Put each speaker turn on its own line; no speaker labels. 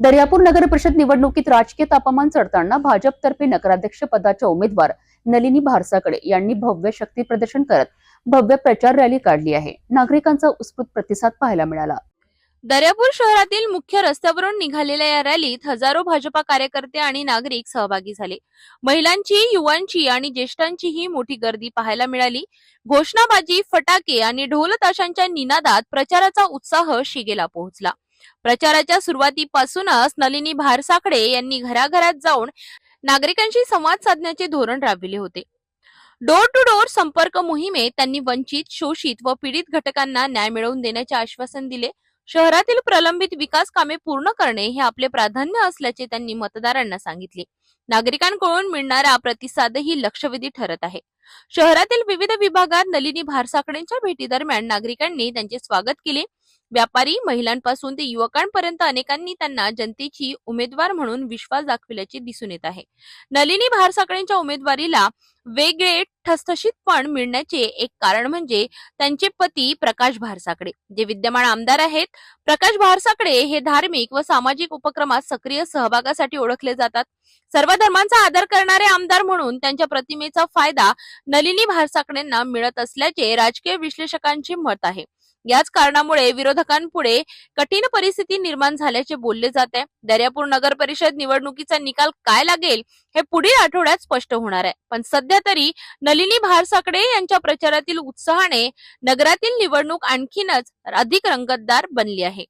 दर्यापूर नगर परिषद निवडणुकीत राजकीय तापमान चढताना भाजपतर्फे नगराध्यक्ष पदाच्या उमेदवार नलिनी भारसाकडे यांनी भव्य शक्ती प्रदर्शन करत भव्य प्रचार रॅली काढली आहे. नागरिकांचा उत्स्फूर्त प्रतिसाद पाहायला मिळाला.
दर्यापूर शहरातील मुख्य रस्त्यावरून निघालेल्या या रॅलीत हजारो भाजपा कार्यकर्ते आणि नागरिक सहभागी झाले. महिलांची युवांची आणि ज्येष्ठांचीही मोठी गर्दी पाहायला मिळाली. घोषणाबाजी फटाके आणि ढोल ताशांच्या निनादात प्रचाराचा उत्साह शिगेला पोहोचला. प्रचाराच्या सुरुवातीपासूनच नलिनी भारसाकडे यांनी घराघरात जाऊन नागरिकांशी संवाद साधण्याचे धोरण राबविले होते. डोर टू डोर संपर्क मोहिमेत त्यांनी वंचित शोषित व पीडित घटकांना न्याय मिळवून देण्याचे आश्वासन दिले. शहरातील प्रलंबित विकास कामे पूर्ण करणे हे आपले प्राधान्य असल्याचे त्यांनी मतदारांना सांगितले. नागरिकांकडून मिळणारा प्रतिसादही लक्षवेधी ठरत आहे. शहरातील विविध विभागात नलिनी भारसाकडेंच्या भेटीदरम्यान नागरिकांनी त्यांचे स्वागत केले. व्यापारी महिलांपासून ते युवकांपर्यंत अनेकांनी त्यांना जनतेची उमेदवार म्हणून विश्वास दाखविल्याचे दिसून येत आहे. नलिनी भारसाकळेंच्या उमेदवारीला वेगळे ठसठशीतपण मिळण्याचे एक कारण म्हणजे त्यांचे पती प्रकाश भारसाकडे जे विद्यमान आमदार आहेत प्रकाश भारसाकडे हे धार्मिक व सामाजिक उपक्रमात सक्रिय सहभागासाठी ओळखले जातात. सर्व धर्मांचा आदर करणारे आमदार म्हणून त्यांच्या प्रतिमेचा फायदा नलिनी भारसाकडेंना मिळत असल्याचे राजकीय विश्लेषकांचे मत आहे. याच कारणामुळे विरोधकांपुढे कठीण परिस्थिती निर्माण झाल्याचे बोलले जात आहे. दर्यापूर नगर परिषद निवडणुकीचा निकाल काय लागेल हे पुढील आठवड्यात स्पष्ट होणार आहे. पण सध्या तरी नलिनी भारसाकडे यांच्या प्रचारातील उत्साहाने नगरातील निवडणूक आणखीनच अधिक रंगतदार बनली आहे.